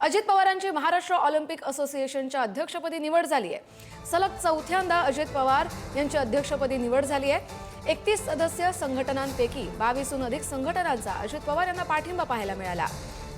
अजित पवारांची महाराष्ट्र ऑलिम्पिक असोसिएशनच्या अध्यक्षपदी निवड झाली आहे सलग चौथ्यांदा अजित पवार यांची अध्यक्षपदी निवड झाली आहे एकतीस सदस्य संघटनांपैकी बावीसहून अधिक संघटनांचा अजित पवार यांना पाठिंबा पाहायला मिळाला.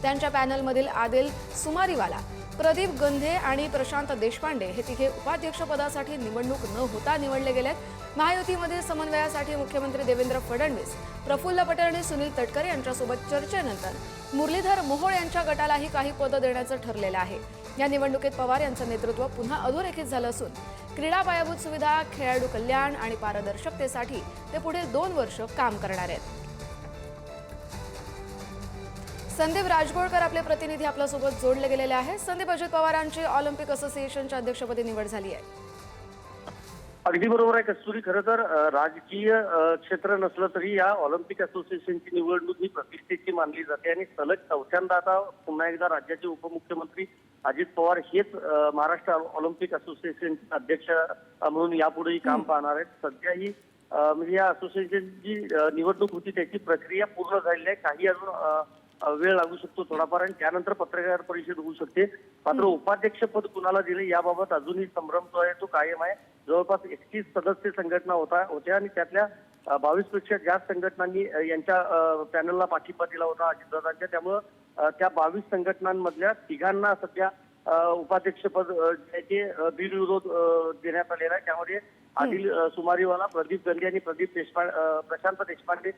त्यांच्या पॅनलमधील आदिल सुमारीवाला प्रदीप गंधे आणि प्रशांत देशपांडे हे तिघे उपाध्यक्षपदासाठी निवडणूक न होता निवडले गेलेत. महायुतीमधील समन्वयासाठी मुख्यमंत्री देवेंद्र फडणवीस प्रफुल्ल पटेल आणि सुनील तटकरे यांच्यासोबत चर्चेनंतर मुरलीधर मोहोळ यांच्या गटालाही काही पदं देण्याचं ठरलेलं आहे. या निवडणुकीत पवार यांचं नेतृत्व पुन्हा अधोरेखित झालं असून क्रीडा पायाभूत सुविधा खेळाडू कल्याण आणि पारदर्शकतेसाठी ते पुढील दोन वर्ष काम करणार आहेत. संदीप राजगोळकर आपले प्रतिनिधी आपल्यासोबत जोडले गेलेले आहेत. संदीप अजित पवारांची ऑलिम्पिक असोसिएशनच्या अध्यक्षपदी निवड झाली आहे. अगदी बरोबर आहे कस्तुरी. खरं तर राजकीय क्षेत्र नसलं तरी या ऑलिम्पिक असोसिएशनची निवडणूक ही प्रतिष्ठेची मानली जाते आणि सलग चौथ्यांदा आता पुन्हा एकदा राज्याचे उपमुख्यमंत्री अजित पवार हेच महाराष्ट्र ऑलिम्पिक असोसिएशनचे अध्यक्ष म्हणून यापुढेही काम पाहणार आहेत. सध्या ही म्हणजे या असोसिएशनची निवडणूक होती त्याची प्रक्रिया पूर्ण झालेली आहे. काही अजून वेळ लागू शकतो थोडाफार आणि त्यानंतर पत्रकार परिषद होऊ शकते. मात्र उपाध्यक्षपद कुणाला दिले याबाबत अजूनही संभ्रम जो आहे तो कायम आहे. जवळपास एकतीस सदस्य संघटना होता होत्या आणि त्यातल्या बावीसपेक्षा जास्त संघटनांनी यांच्या पॅनलला पाठिंबा दिला होता अजितदादांच्या. त्यामुळं त्या बावीस संघटनांमधल्या तिघांना सध्या उपाध्यक्षपद अ, बिनविरोध देण्यात आलेला आहे. त्यामध्ये आदिल सुमारीवाला प्रदीप गंदे आणि प्रदीप देशपांडे प्रशांत देशपांडे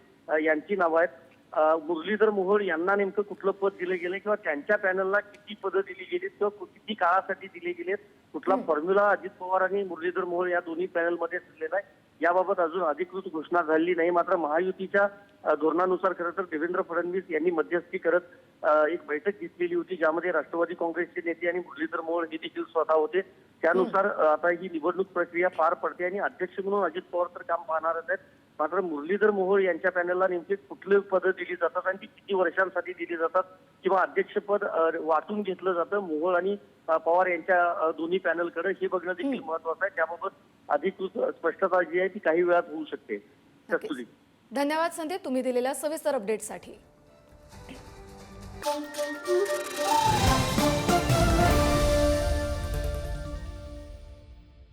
यांची नावं आहेत. मुरलीधर मोहोळ यांना नेमकं कुठलं पद दिलं गेलं किंवा त्यांच्या पॅनलला किती पदं दिली गेलीत किंवा किती काळासाठी दिली गेलीत? कुठला फॉर्म्युला अजित पवार आणि मुरलीधर मोहोळ या दोन्ही पॅनलमध्ये दिलेला आहे. याबाबत अजून अधिकृत घोषणा झालेली नाही. मात्र महायुतीच्या धोरणानुसार खरं तर देवेंद्र फडणवीस यांनी मध्यस्थी करत एक बैठक घेतलेली होती ज्यामध्ये राष्ट्रवादी काँग्रेसचे नेते आणि मुरलीधर मोहोळ हे देखील स्वतः होते. त्यानुसार आता ही निवडणूक प्रक्रिया पार पडते आणि अध्यक्ष म्हणून अजित पवार तर काम पाहणारच आहेत. मात्र मुरलीधर मोहोळ यांच्या पॅनलला नेमकी कुठली पदं दिली जातात आणि ती किती वर्षांसाठी दिली जातात किंवा अध्यक्षपद वाटून घेतलं जातं मोहोळ आणि पवार यांच्या दोन्ही पॅनलकडे हे बघणं देखील महत्वाचं आहे. त्याबाबत अधिकृत स्पष्टता जी आहे ती काही वेळात होऊ शकते. धन्यवाद संदीप. तुम्ही दिलेल्या सविस्तर अपडेटसाठी